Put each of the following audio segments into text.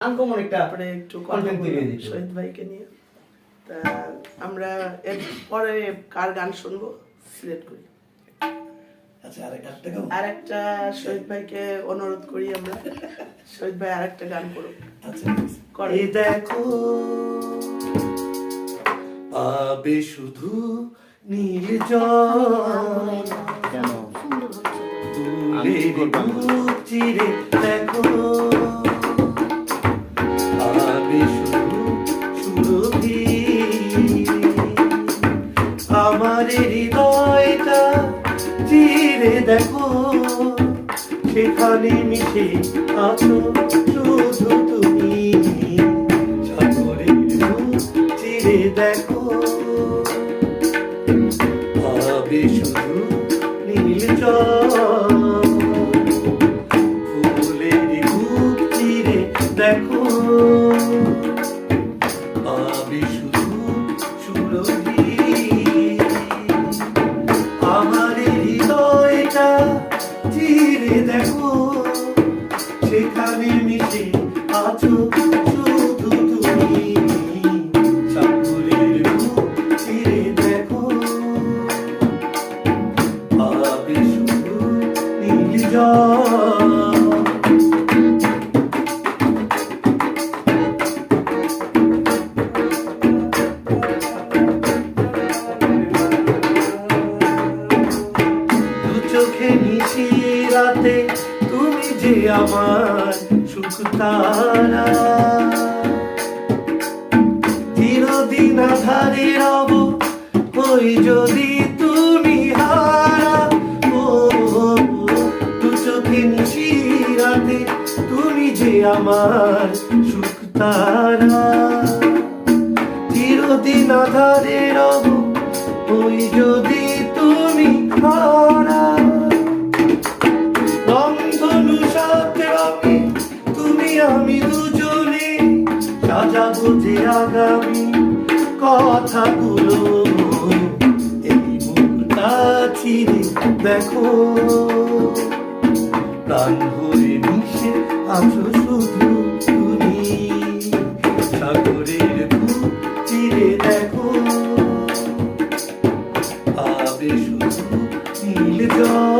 Uncommon একটা তারপরে একটু। শহীদ ভাইকে নিয়ে। তা আমরা এর পরে কার গান শুনব? সিলেক্ট করি। আচ্ছা আরেক একটা গাও। আর একটা শহীদ ভাইকে অনুরোধ করি আমরা। শহীদ ভাই আর একটা গান করুক। আচ্ছা করে। দেখো পাবে শুধু নীল জল কেন চিরে দেখো। সেখানে মিশে আছো, শুধু তুমি। সাগরের বুক চিরে দেখো। ভাবে শুধু নীল জল ফুলের চিরে দেখো। ভাবে শুধু সুরভি রাতে তুমি যে আমার সুখ তারা। চোখে রাতে তুমি যে আমার সুখ তারা। চিরদিন আধারে রব, ওই যদি তুমি হারা। রংধনু সাত রঙে তুমি আমি দুজনে সাজাবো যে আগামী কথাগুলো। এই মুখটা চিরে দেখো। প্রাণ ভরে মিশে আছো শুধু তুমি। সাগরের বুক চিরে দেখো। পাবে শুধু নীল জল।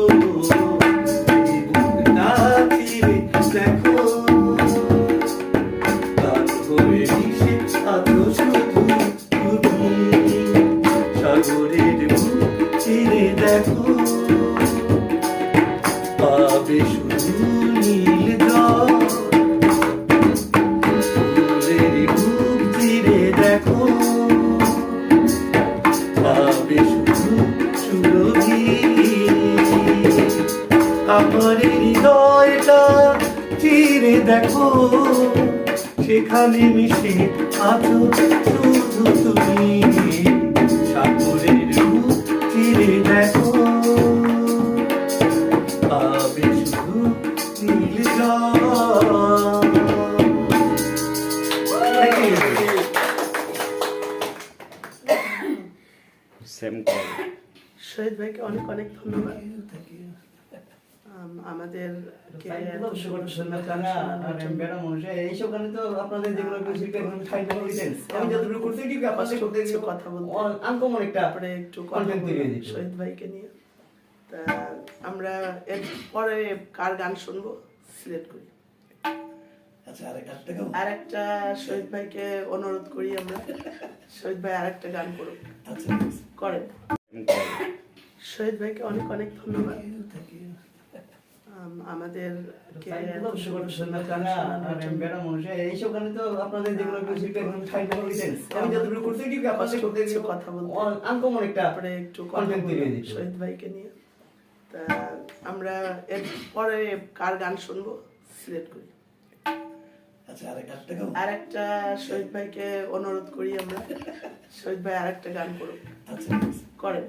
দেখো সেখানে মিশে আছো শুধু তুমি। সাগরের চিরে দেখো পাবে শুধু নীল জল। সেম কল শহীদ ভাইকে অনেক অনেক ধন্যবাদ। আমাদের কে এত সুন্দর সুন্দর গান শোনানোর এইসব গানে তো আপনাদের যেগুলো শিল্পী আমি যতটুকু করতে কি পাশে করতে কথা বলতে। আনকমন একটা তারপরে একটু। শহীদ ভাইকে নিয়ে। তা আমরা এর পরে কার গান শুনব? সিলেক্ট করি। আচ্ছা আরেক একটা গাও। শহীদ ভাইকে অনুরোধ করি আমরা। শহীদ ভাই আর একটা গান করুক। আচ্ছা করেন। শহীদ ভাইকে অনেক অনেক ধন্যবাদ। থ্যাংক ইউ আম, আমাদেরকে এত খুব সুন্দর সুন্দর সুন্দর গান এইসব তো আপনাদের যেগুলো আমি যতটুকু করতে কি কথা বলতে। আনকমন একটা তারপরে। শহীদ ভাইকে নিয়ে। তা আমরা এর পরে কার গান শুনব? সিলেক্ট করি। আচ্ছা আরেক একটা গাও। আর একটা শহীদ ভাইকে অনুরোধ করি আমরা। শহীদ ভাই আর একটা গান করুক। আচ্ছা করেন।